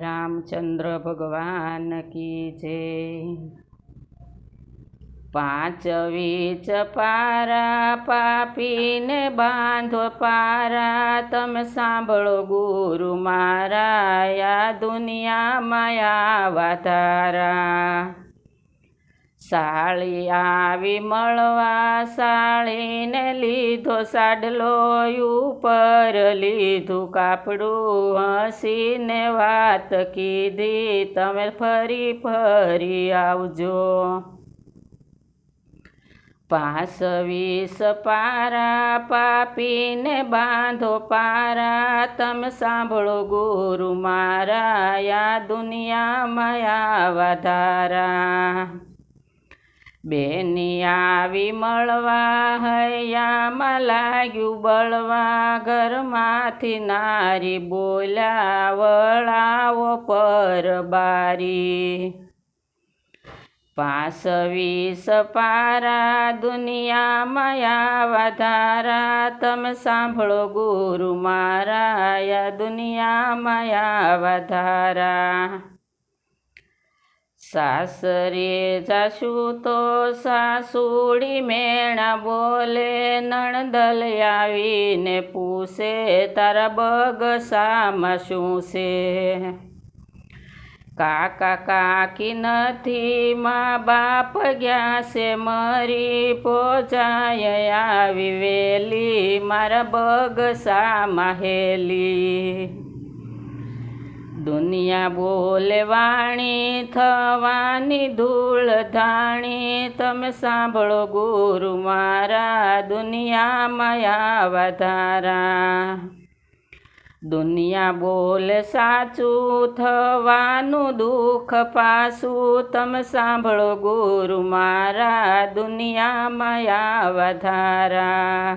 રામચંદ્ર ભગવાન કી જય. પાંચ વીચ પારા પાપીને બાંધો પારા. તમે સાંભળો ગુરુ મારા, યા દુનિયામાં આવા ધારા સાળી આવી મળવા, સાળીને લીધો સાડલો, ઉપર લીધું કાપડું, હસીને વાત કીધી, તમે ફરી ફરી આવજો. પાંચ વીસ પારા, પાપીને બાંધો પારા, તમે સાંભળો ગુરુ મારા, યા દુનિયામાં આવા ધારા. બેની આવી મળવા હૈયામાં લાગ્યું બળવા ઘરમાંથી નારી બોલ્યા, વળાવો પર બારી પાસ વીસ પારા દુનિયામાં આવા ધારા, તમે સાંભળો ગુરુ મારા યા દુનિયામાં આવા ધારા. સાસરે જાશું તો સાસુડી મેણા બોલે, નણદલ આવીને પૂછે, તારા બગસામાં શું છે? કાકા કાકી નથી, મા બાપ ગયા છે મરી પોજાય આવી વેલી, મારા બગસામાં હેલી. દુનિયા બોલે વાણી, થવાની ધૂળ ધાણી. તમે સાંભળો ગુરુ મારા દુનિયા માયા વધારા દુનિયા બોલે સાચું, થવાનું દુઃખ પાછું તમે સાંભળો ગુરુ મારા દુનિયા માયા ધારા.